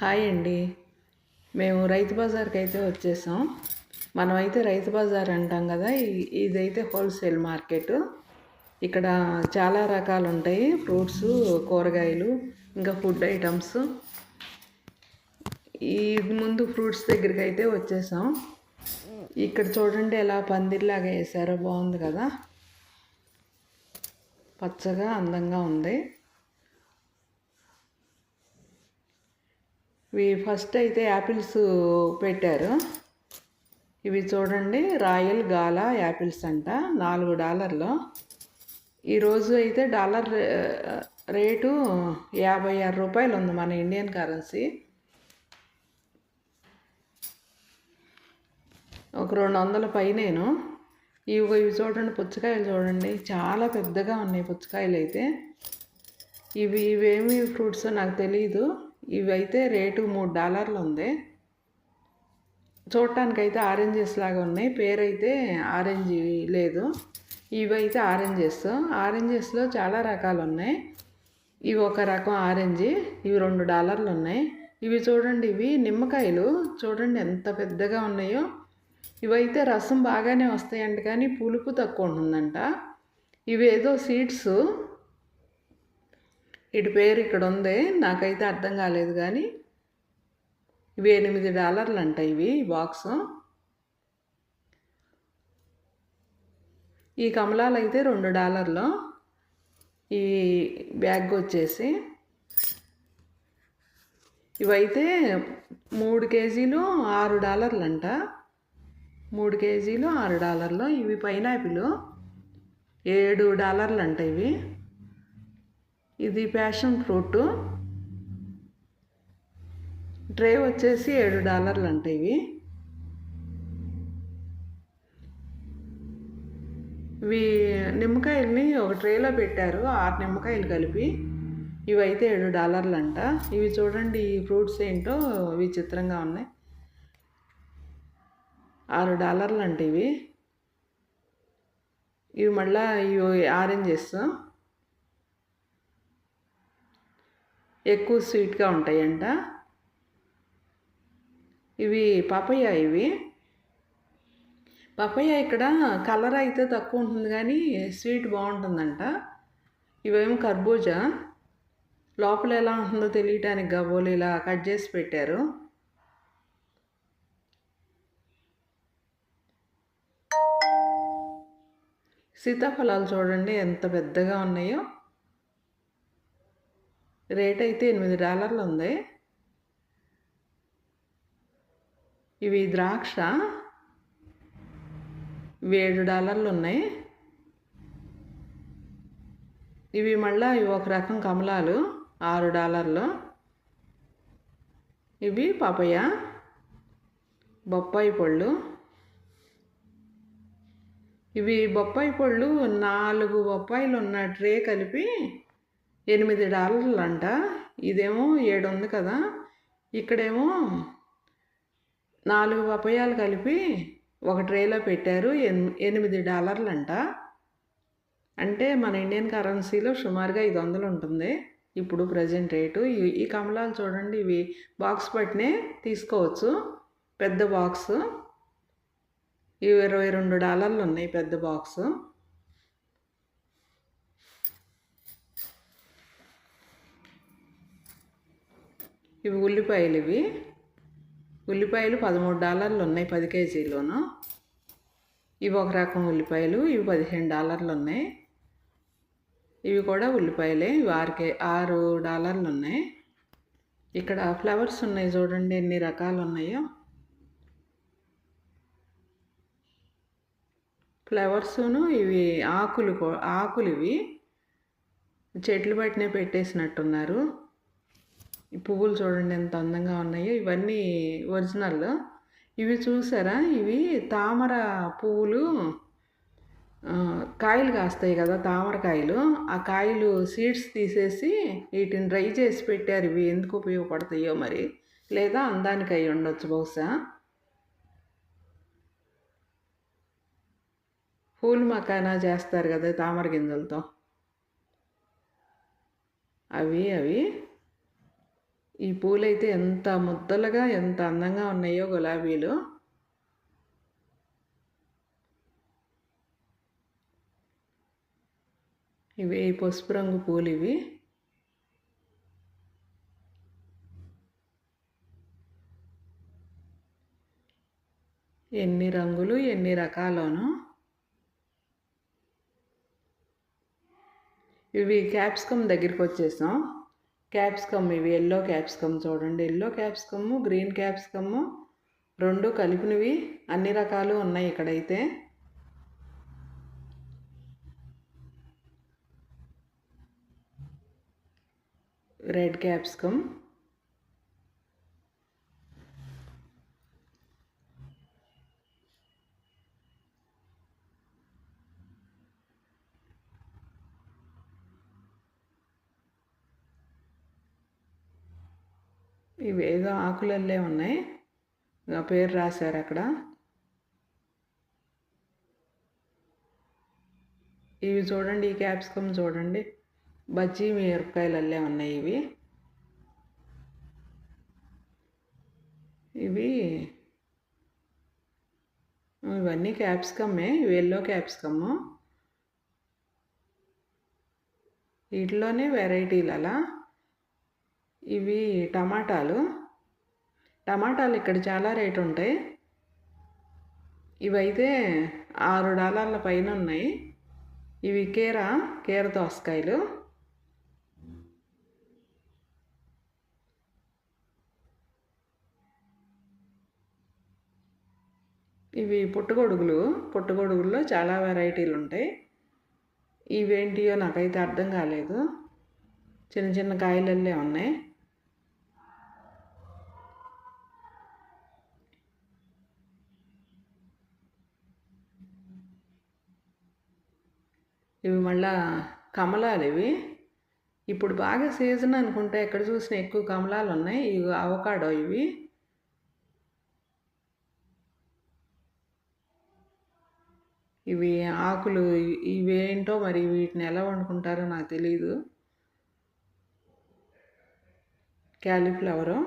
Hi అండి. మేము రైతు బజార్కి అయితే వచ్చేసాం. మనమైతే రైతు బజార్ అంటాం కదా ఇదైతే హోల్సేల్ మార్కెట్. ఇక్కడ చాలా రకాలు ఉంటాయి ఫ్రూట్స్ కూరగాయలు ఇంకా ఫుడ్ ఐటమ్స్. ఈ ముందు ఫ్రూట్స్ దగ్గరికి అయితే వచ్చేసాం. ఇక్కడ చూడండి ఎలా పందిర్లాగా వేసారో బాగుంది కదా. పచ్చగా అందంగా ఉంది. ఇవి ఫస్ట్ అయితే యాపిల్స్ పెట్టారు. ఇవి చూడండి రాయల్ గాలా యాపిల్స్ అంట నాలుగు డాలర్లు. ఈరోజు అయితే డాలర్ రేటు యాభై ఆరు రూపాయలు ఉంది మన ఇండియన్ కరెన్సీ. ఒక రెండు వందల పైనేను. ఇవి ఇవి చూడండి పుచ్చకాయలు చూడండి చాలా పెద్దగా ఉన్నాయి పుచ్చకాయలు అయితే. ఇవి ఇవేమి ఫ్రూట్స్ నాకు తెలియదు ఇవి అయితే రేటు మూడు డాలర్లు ఉంది. చూడటానికైతే ఆరెంజెస్ లాగా ఉన్నాయి. పేరైతే ఆరెంజ్ లేదు. ఇవైతే ఆరెంజెస్. ఆరెంజెస్లో చాలా రకాలు ఉన్నాయి. ఇవి ఒక రకం ఆరెంజ్ ఇవి రెండు డాలర్లు ఉన్నాయి. ఇవి చూడండి ఇవి నిమ్మకాయలు. చూడండి ఎంత పెద్దగా ఉన్నాయో. ఇవైతే రసం బాగానే వస్తాయంట కానీ పులుపు తక్కువ ఉంటుందంట. ఇవి ఏదో సీడ్స్. ఇటు పేరు ఇక్కడ ఉంది నాకైతే అర్థం కాలేదు కానీ ఇవి ఎనిమిది డాలర్లు అంట ఇవి బాక్స్. ఈ కమలాలు అయితే రెండు డాలర్లు. ఈ బ్యాగ్ వచ్చేసి ఇవైతే మూడు కేజీలు ఆరు డాలర్లు అంట మూడు కేజీలు ఆరు డాలర్లు. ఇవి పైనాపిల్. ఏడు డాలర్లు అంట ఇవి. ఇది ప్యాషన్ ఫ్రూట్ ట్రే వచ్చేసి ఏడు డాలర్లు అంట ఇవి. ఇవి నిమ్మకాయల్ని ఒక ట్రేలో పెట్టారు ఆరు నిమ్మకాయలు కలిపి. ఇవైతే ఏడు డాలర్లు అంట. ఇవి చూడండి ఈ ఫ్రూట్స్ ఏంటో విచిత్రంగా ఉన్నాయి. ఆరు డాలర్లు అంట ఇవి. ఇవి మళ్ళీ ఇవి ఆరెంజెస్ ఎక్కువ స్వీట్గా ఉంటాయంట. ఇవి పపయ్య ఇవి. పపయ్య ఇక్కడ కలర్ అయితే తక్కువ ఉంటుంది కానీ స్వీట్ బాగుంటుందంట. ఇవేమో కర్బూజా. లోపల ఎలా ఉంటుందో తెలియటానికి గబోలు ఇలా కట్ చేసి పెట్టారు. సీతాఫలాలు చూడండి ఎంత పెద్దగా ఉన్నాయో. రేట్ అయితే ఎనిమిది డాలర్లు ఉంది. ఇవి ద్రాక్ష. ఏడు డాలర్లు ఉన్నాయి. ఇవి మళ్ళా ఇవి ఒక రకం కమలాలు ఆరు డాలర్లు. ఇవి పాపయ్య బొప్పాయి పళ్ళు. ఇవి బొప్పాయి పళ్ళు నాలుగు బొప్పాయిలు ఉన్న ట్రే కలిపి ఎనిమిది డాలర్లు అంట ఇదేమో ఏడు ఉంది కదా. ఇక్కడేమో నాలుగు పపయాలు కలిపి ఒక ట్రేలో పెట్టారు. ఎన్- ఎనిమిది డాలర్లు అంట అంటే మన ఇండియన్ కరెన్సీలో సుమారుగా ఐదు వందలు ఉంటుంది. ఇప్పుడు ప్రజెంట్ రేటు. ఈ- ఈ కమలాలు చూడండి. ఇవి బాక్స్ పట్టినే తీసుకోవచ్చు. పెద్ద బాక్స్. ఇవి ఇరవై రెండు డాలర్లు ఉన్నాయి పెద్ద బాక్స్. ఇవి ఉల్లిపాయలు ఇవి. ఉల్లిపాయలు పదమూడు డాలర్లు ఉన్నాయి పది కేజీలోను. ఇవి ఒక రకం ఉల్లిపాయలు ఇవి పదిహేను డాలర్లు ఉన్నాయి. ఇవి కూడా ఉల్లిపాయలే ఇవి ఆరుకే ఆరు డాలర్లు ఉన్నాయి. ఇక్కడ ఫ్లవర్స్ ఉన్నాయి చూడండి ఎన్ని రకాలు ఉన్నాయో. ఫ్లవర్సును ఇవి ఆకులు ఆకులు ఇవి. చెట్లు బట్టినే పెట్టేసినట్టున్నారు. ఈ పువ్వులు చూడండి ఎంత అందంగా ఉన్నాయో. ఇవన్నీ ఒరిజినల్ ఇవి చూసారా? ఇవి తామర పువ్వులు కాయలు కాస్తాయి కదా తామరకాయలు ఆ కాయలు సీడ్స్ తీసేసి వీటిని డ్రై చేసి పెట్టారు. ఇవి ఎందుకు ఉపయోగపడతాయో మరి. లేదా అందానికి అయి ఉండొచ్చు బహుశా. పూలు మకానా చేస్తారు కదా తామర గింజలతో. అవి అవి. ఈ పూలైతే ఎంత ముద్దలుగా ఎంత అందంగా ఉన్నాయో గులాబీలు. ఇవి పసుపు రంగు పూలు ఇవి ఎన్ని రంగులు ఎన్ని రకాలను. ఇవి క్యాప్సికమ్ దగ్గరికి వచ్చేసాం. క్యాప్సికమ్ ఇవి ఎల్లో క్యాప్సికమ్ చూడండి. ఎల్లో క్యాప్సికమ్ గ్రీన్ క్యాప్సికమ్ రెండు కలిపినవి అన్ని రకాలు ఉన్నాయి ఇక్కడైతే. రెడ్ క్యాప్సికమ్ ఇవి ఏదో ఆకులల్లే ఉన్నాయి. ఆ పేరు రాశారు అక్కడ. ఇవి చూడండి ఈ క్యాప్సికమ్ చూడండి. బజ్జీ మిరపకాయలల్లే ఉన్నాయి ఇవి. ఇవి ఇవన్నీ క్యాప్సికమ్మే ఇవి ఎల్లో క్యాప్సికమ్. వీటిలోనే వెరైటీలు అలా ఇవి టమాటాలు. టమాటాలు ఇక్కడ చాలా రేటు ఉంటాయి. ఇవైతే ఆరు డాలర్ల పైన ఉన్నాయి. ఇవి కీర కీర దోసకాయలు. ఇవి పుట్టగొడుగులు. పుట్టగొడుగుల్లో చాలా వెరైటీలు ఉంటాయి. ఇవేంటియో నాకైతే అర్థం కాలేదు. చిన్న చిన్న కాయలల్లే ఉన్నాయి. ఇవి మళ్ళా కమలాలు ఇవి. ఇప్పుడు బాగా సీజన్ అనుకుంటే ఎక్కడ చూసినా ఎక్కువ కమలాలు ఉన్నాయి. ఇవి అవకాడో ఇవి. ఇవి ఆకులు ఇవేంటో మరి వీటిని ఎలా వండుకుంటారో నాకు తెలియదు క్యాలీఫ్లవరు.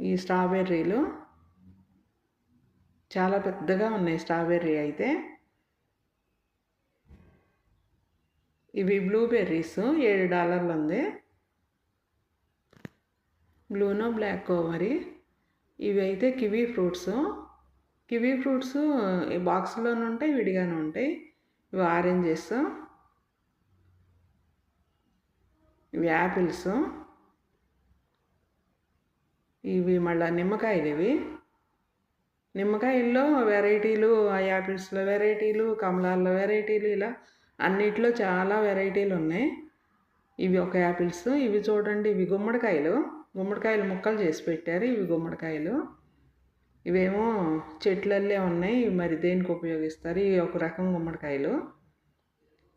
ఈ స్ట్రాబెర్రీలు. చాలా పెద్దగా ఉన్నాయి స్ట్రాబెర్రీ అయితే. ఇవి బ్లూబెర్రీస్ ఏడు డాలర్లు ఉంది బ్లూనో బ్లాక్ మరి ఇవి అయితే కివీ ఫ్రూట్స్. కివీ ఫ్రూట్స్ ఈ బాక్స్లోనే ఉంటాయి విడిగానే ఉంటాయి. ఇవి ఆరెంజెస్. ఇవి యాపిల్స్. ఇవి మళ్ళీ నిమ్మకాయలు ఇవి. నిమ్మకాయల్లో వెరైటీలు ఆ యాపిల్స్లో వెరైటీలు కమలాల్లో వెరైటీలు ఇలా అన్నిట్లో చాలా వెరైటీలు ఉన్నాయి. ఇవి ఒక యాపిల్స్ ఇవి చూడండి ఇవి గుమ్మడికాయలు. గుమ్మడికాయలు ముక్కలు చేసి పెట్టారు ఇవి గుమ్మడికాయలు. ఇవేమో చెట్లల్లే ఉన్నాయి ఇవి మరి దేనికి ఉపయోగిస్తారు? ఇవి ఒక రకం గుమ్మడికాయలు.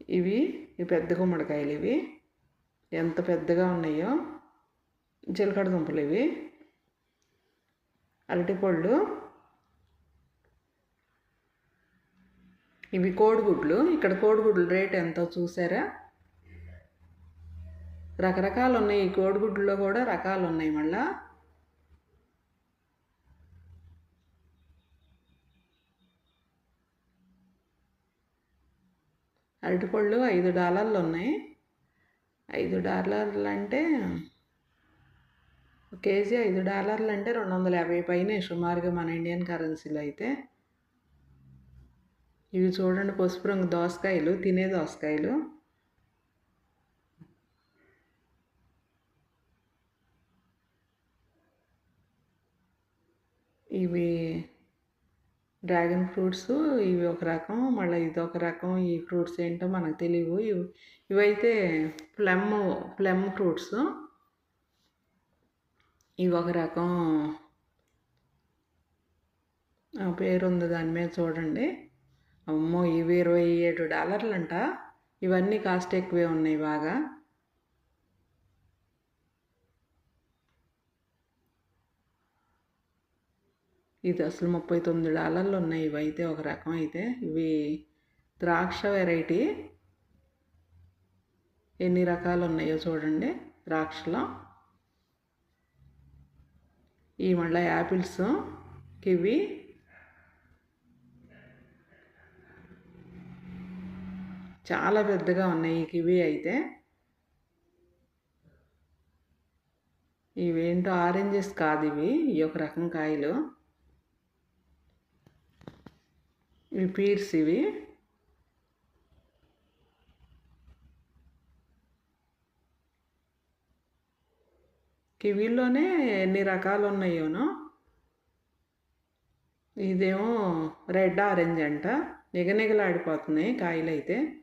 ఇవి ఇవి పెద్ద గుమ్మడికాయలు ఇవి. ఎంత పెద్దగా ఉన్నాయో. జీలకడ దుంపలు ఇవి. అరటిపళ్ళు. ఇవి కోడిగుడ్లు. ఇక్కడ కోడిగుడ్లు రేట్ ఎంతో చూసారా? రకరకాలు ఉన్నాయి ఈ కోడిగుడ్లలో కూడా రకాలు ఉన్నాయి మళ్ళా. అరటిపళ్ళు ఐదు డాలర్లు ఉన్నాయి. ఐదు డాలర్లు అంటే కేజీ ఐదు డాలర్లు అంటే రెండు వందల యాభై పైన సుమారుగా మన ఇండియన్ కరెన్సీలో అయితే. ఇవి చూడండి పసుపు రంగు దోసకాయలు తినే దోసకాయలు. ఇవి డ్రాగన్ ఫ్రూట్స్ ఇవి ఒక రకం మళ్ళీ ఇది ఒక రకం ఈ ఫ్రూట్స్ ఏంటో మనకు తెలియవు. ఇవి ఇవైతే ప్లమ్ ప్లమ్ ఫ్రూట్స్. ఇవి ఒక రకం. పేరు ఉంది దాని మీద చూడండి. అమ్మో ఇవి ఇరవై ఏడు డాలర్లు అంట ఇవన్నీ కాస్ట్ ఎక్కువే ఉన్నాయి బాగా. ఇది అసలు ముప్పై తొమ్మిది డాలర్లు ఉన్నాయి. ఇవైతే ఒక రకం అయితే. ఇవి ద్రాక్ష వెరైటీ. ఎన్ని రకాలు ఉన్నాయో చూడండి ద్రాక్షలో. ఈ మళ్ళీ యాపిల్స్ కివి చాలా పెద్దగా ఉన్నాయి ఈ కివి అయితే. ఇవేంటో ఆరెంజెస్ కాదు ఇవి ఈ ఒక రకం కాయలు. ఇవి పీర్స్ ఇవి. కివీల్లోనే ఎన్ని రకాలు ఉన్నాయోనో. ఇదేమో రెడ్ ఆరెంజ్ అంట. నిగనిగలాడిపోతున్నాయి కాయలు అయితే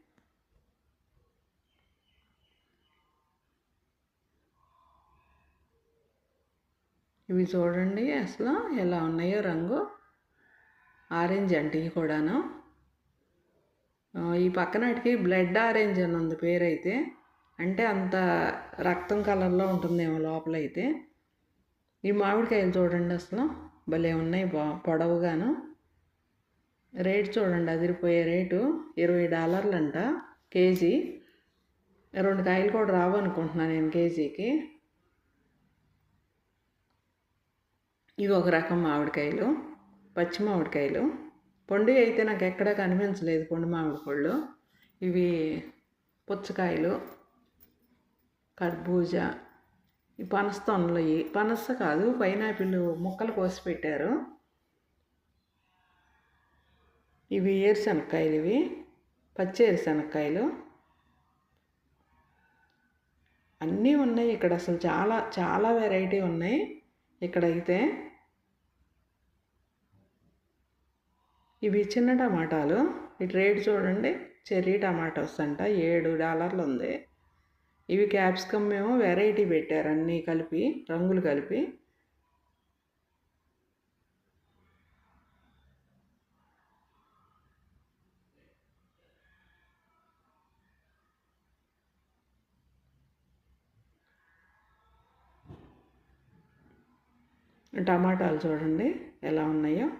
ఇవి చూడండి అసలు ఎలా ఉన్నాయో రంగు. ఆరెంజ్ అంటే ఇవి కూడాను. ఈ పక్కనటికి బ్లడ్ ఆరెంజ్ అని ఉంది పేరైతే. అంటే అంత రక్తం కలర్లో ఉంటుందేమో లోపలైతే. ఈ మామిడికాయలు చూడండి అసలు. భలే ఉన్నాయి పొడవుగాను. రేట్ చూడండి అదిరిపోయే రేటు ఇరవై డాలర్లంట కేజీ. రెండు కాయలు కూడా రావు అనుకుంటున్నాను నేను కేజీకి. ఇవి ఒక రకం మామిడికాయలు పచ్చి మామిడికాయలు. పండు అయితే నాకు ఎక్కడా కనిపించలేదు పండు మామిడి పళ్ళు ఇవి పుచ్చకాయలు కర్బూజా ఈ పనస తొనలు పనస కాదు పైనాపిల్ ముక్కలు కోసి పెట్టారు. ఇవి ఏరుశనక్కాయలు ఇవి పచ్చి ఏరుశనక్కాయలు. అన్నీ ఉన్నాయి ఇక్కడ అసలు చాలా చాలా వెరైటీ ఉన్నాయి. ఇక్కడైతే ఇవి చిన్న టమాటాలు. ఇటు రేటు చూడండి. చెర్రీ టమాటోస్ అంట ఏడు డాలర్లు ఉంది. ఇవి క్యాప్సికమ్ మేము వెరైటీ పెట్టారు అన్నీ కలిపి రంగులు కలిపి. టమాటాలు చూడండి ఎలా ఉన్నాయో.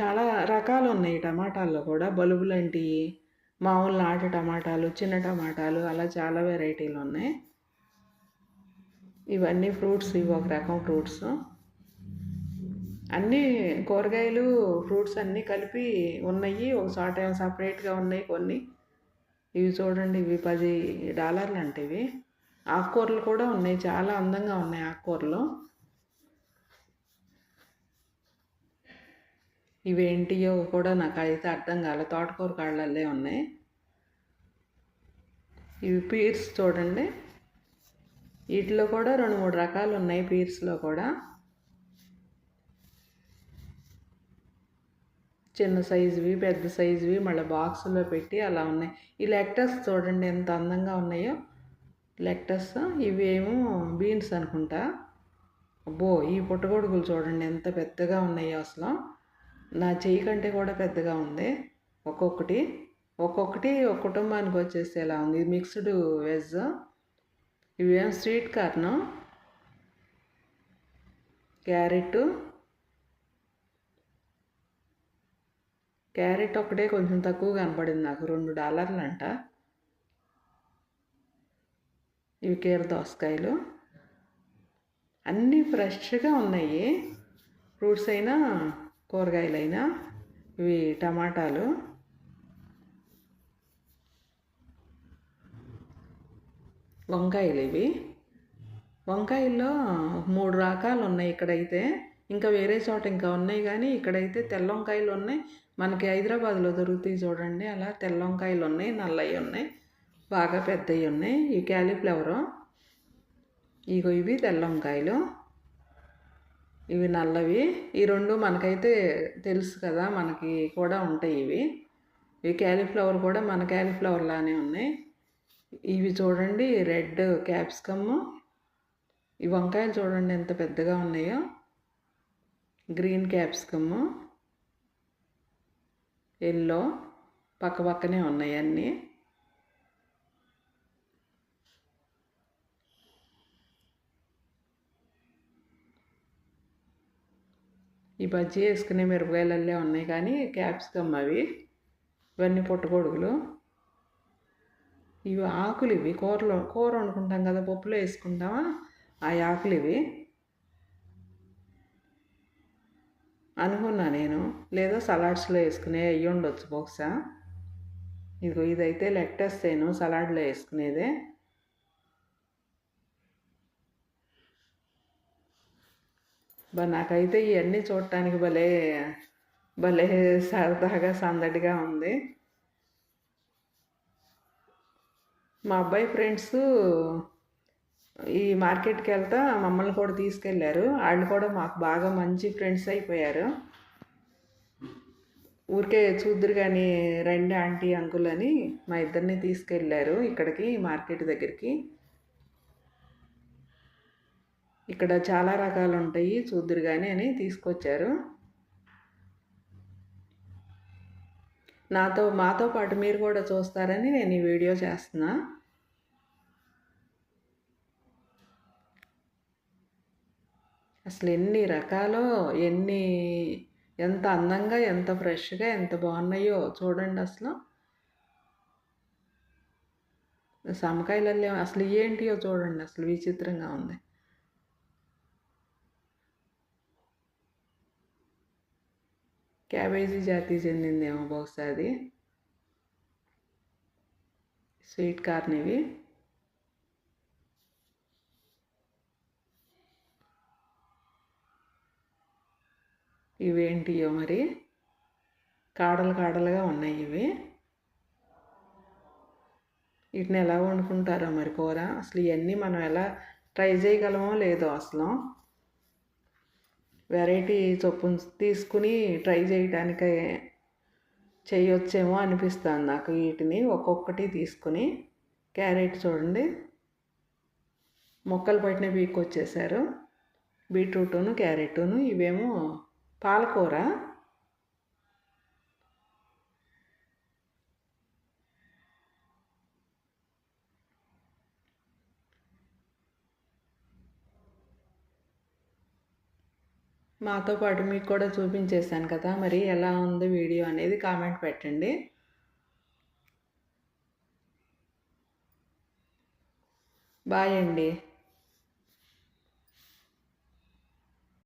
చాలా రకాలు ఉన్నాయి టమాటాల్లో కూడా. బలుబు లాంటివి మామూలు నాటు టమాటాలు చిన్న టమాటాలు అలా చాలా వెరైటీలు ఉన్నాయి. ఇవన్నీ ఫ్రూట్స్ ఇవి ఒక రకం ఫ్రూట్స్. అన్నీ కూరగాయలు ఫ్రూట్స్ అన్నీ కలిపి ఉన్నాయి. ఒక చోట సపరేట్గా ఉన్నాయి కొన్ని. ఇవి చూడండి ఇవి పది డాలర్లు అంటే ఇవి. ఆకుకూరలు కూడా ఉన్నాయి చాలా అందంగా ఉన్నాయి ఆకుకూరలు. ఇవేంటియో కూడా నాకు అయితే అర్థం కాలే. తోటకూర కాళ్ళల్లే ఉన్నాయి. ఇవి పీర్స్ చూడండి. వీటిలో కూడా రెండు మూడు రకాలు ఉన్నాయి పీర్స్లో కూడా. చిన్న సైజువి పెద్ద సైజువి మళ్ళీ బాక్సులో పెట్టి అలా ఉన్నాయి. ఈ లెక్టస్ చూడండి ఎంత అందంగా ఉన్నాయో. లెక్టస్ ఇవేమో బీన్స్ అనుకుంటా. అబ్బో ఈ పుట్టగొడుగులు చూడండి ఎంత పెద్దగా ఉన్నాయో అసలు. నా చెయ్యి కంటే కూడా పెద్దగా ఉంది. ఒక్కొక్కటి ఒక్కొక్కటి ఒక కుటుంబానికి వచ్చేసి ఎలా ఉంది. ఇది మిక్స్డ్ వెజ్. ఇవేం స్వీట్ కార్న్? క్యారెట్. క్యారెట్ ఒకటే కొంచెం తక్కువ కనపడింది నాకు. రెండు డాలర్లు అంట. ఇవి కీర దోసకాయలు. అన్నీ ఫ్రెష్గా ఉన్నాయి. ఫ్రూట్స్ అయినా కూరగాయలైనా ఇవి టమాటాలు. వంకాయలు ఇవి. వంకాయల్లో మూడు రకాలు ఉన్నాయి ఇక్కడైతే. ఇంకా వేరే చోట ఇంకా ఉన్నాయి కానీ ఇక్కడైతే తెల్ల వంకాయలు ఉన్నాయి. మనకి హైదరాబాద్లో దొరుకుతాయి చూడండి. అలా తెల్ల వంకాయలు ఉన్నాయి నల్లవి ఉన్నాయి బాగా పెద్దవి ఉన్నాయి. ఈ క్యాలీఫ్లవరు. ఇగో ఇవి తెల్ల వంకాయలు. ఇవి నల్లవి. ఈ రెండు మనకైతే తెలుసు కదా మనకి కూడా ఉంటాయి ఇవి. ఈ క్యాలీఫ్లవర్ కూడా మన క్యాలీఫ్లవర్ లానే ఉన్నాయి. ఇవి చూడండి రెడ్ క్యాప్సికమ్. ఈ వంకాయలు చూడండి ఎంత పెద్దగా ఉన్నాయో. Green capsicum. ఎల్లో పక్క పక్కనే ఉన్నాయి అన్నీ. ఈ బజ్జీ వేసుకునే మిరపకాయలల్లే ఉన్నాయి కానీ క్యాప్సికమ్ అవి ఇవన్నీ పుట్టగొడుగులు ఇవి ఆకులు ఇవి కూరలో కూర వండుకుంటాం కదా పప్పులో వేసుకుంటామా? ఆ ఆకులు ఇవి. అనుకున్నా నేను లేదా సలాడ్స్లో వేసుకునే అయ్యి ఉండొచ్చు బహుశా. ఇదిగో ఇదైతే లెక్టస్ నేను సలాడ్లో వేసుకునేదే. బా నాకైతే ఇవన్నీ చూడటానికి భలే భలే సరదాగా సందడిగా ఉంది. మా అబ్బాయి ఫ్రెండ్స్ ఈ మార్కెట్కి వెళ్తా మమ్మల్ని కూడా తీసుకెళ్ళారు వాళ్ళు కూడా మాకు బాగా మంచి ఫ్రెండ్స్ అయిపోయారు. ఊరికే చూద్దరు కానీ రండి ఆంటీ అంకుల్ అని మా ఇద్దరిని తీసుకెళ్ళారు ఇక్కడికి మార్కెట్ దగ్గరికి. ఇక్కడ చాలా రకాలు ఉంటాయి చూద్దరు కానీ అని తీసుకొచ్చారు. నాతో మాతో పాటు మీరు కూడా చూస్తారని నేను ఈ వీడియో చేస్తున్నా. అసలు ఎన్ని రకాలు ఎన్ని ఎంత అందంగా ఎంత ఫ్రెష్గా ఎంత బాగున్నాయో చూడండి అసలు. సమకాయలలో అసలు ఏంటియో చూడండి అసలు విచిత్రంగా ఉంది. క్యాబేజీ జాతి చెందిందేమో బహుశా అది స్వీట్ కార్న్ ఇవి ఇవేంటియో మరి కాడలు కాడలుగా ఉన్నాయి ఇవి వీటిని ఎలా వండుకుంటారో మరి కూర అసలు ఇవన్నీ మనం ఎలా ట్రై చేయగలమో లేదో అసలు వెరైటీ చొప్పున తీసుకుని ట్రై చేయటానికి చేయొచ్చేమో అనిపిస్తుంది నాకు వీటిని. ఒక్కొక్కటి తీసుకుని క్యారెట్ చూడండి. మొక్కలు పట్టిన పీక్ వచ్చేసారు. బీట్రూటును క్యారెట్ను ఇవేమో పాలకూర. మాతో పాటు మీకు కూడా చూపించేశాను కదా. మరి ఎలా ఉంది వీడియో అనేది కామెంట్ పెట్టండి. బాయ్ అండి.